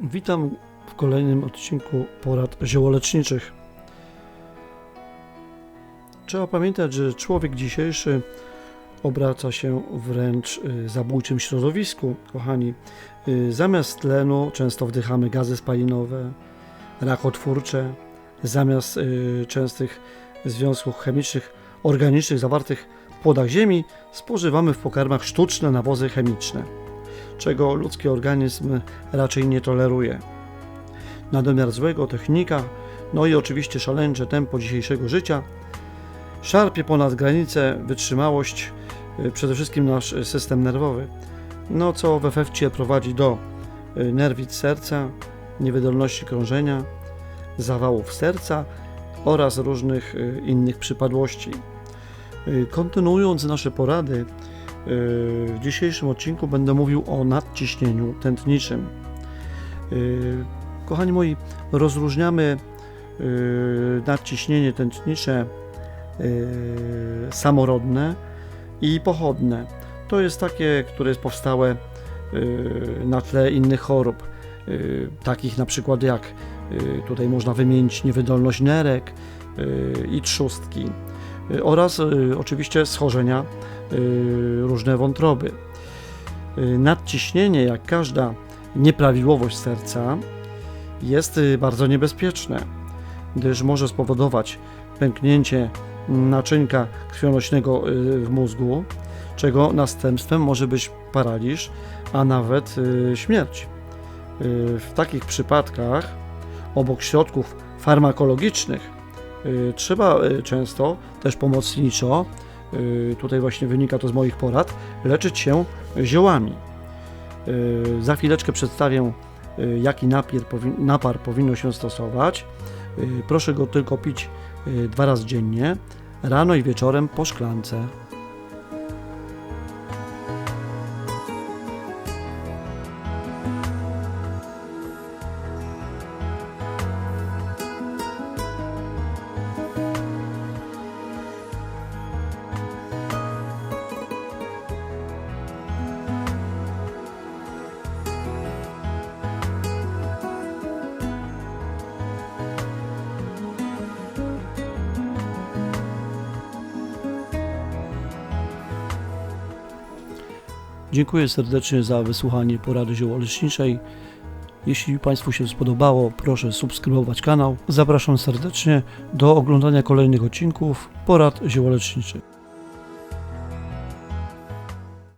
Witam w kolejnym odcinku porad ziołoleczniczych. Trzeba pamiętać, że człowiek dzisiejszy obraca się wręcz y, zabójczym środowisku. Kochani, Y, zamiast tlenu często wdychamy gazy spalinowe, rakotwórcze, zamiast y, częstych związków chemicznych, organicznych zawartych w płodach ziemi, spożywamy w pokarmach sztuczne nawozy chemiczne, czego ludzki organizm raczej nie toleruje. Nadmiar złego, technika, no i oczywiście szaleńcze tempo dzisiejszego życia szarpie ponad granicę wytrzymałość, y, przede wszystkim nasz system nerwowy no co w efekcie prowadzi do y, nerwic serca, niewydolności krążenia, zawałów serca oraz różnych y, innych przypadłości. Kontynuując nasze porady, w dzisiejszym odcinku będę mówił o nadciśnieniu tętniczym. Kochani moi, rozróżniamy nadciśnienie tętnicze samorodne i pochodne to jest takie, które jest powstałe na tle innych chorób, takich na przykład jak tutaj można wymienić niewydolność nerek i trzustki oraz oczywiście schorzenia różne wątroby. Nadciśnienie, jak każda nieprawidłowość serca, jest bardzo niebezpieczne, gdyż może spowodować pęknięcie naczynka krwionośnego w mózgu, czego następstwem może być paraliż, a nawet y, śmierć. Y, w takich przypadkach, obok środków farmakologicznych, y, trzeba często też pomocniczo, tutaj właśnie wynika to z moich porad, leczyć się ziołami. Za chwileczkę przedstawię, jaki napier, napar powinno się stosować. Proszę go tylko pić dwa razy dziennie, rano i wieczorem po szklance. Dziękuję serdecznie za wysłuchanie porady ziołoleczniczej. Jeśli Państwu się spodobało, proszę subskrybować kanał. Zapraszam serdecznie do oglądania kolejnych odcinków porad ziołoleczniczych.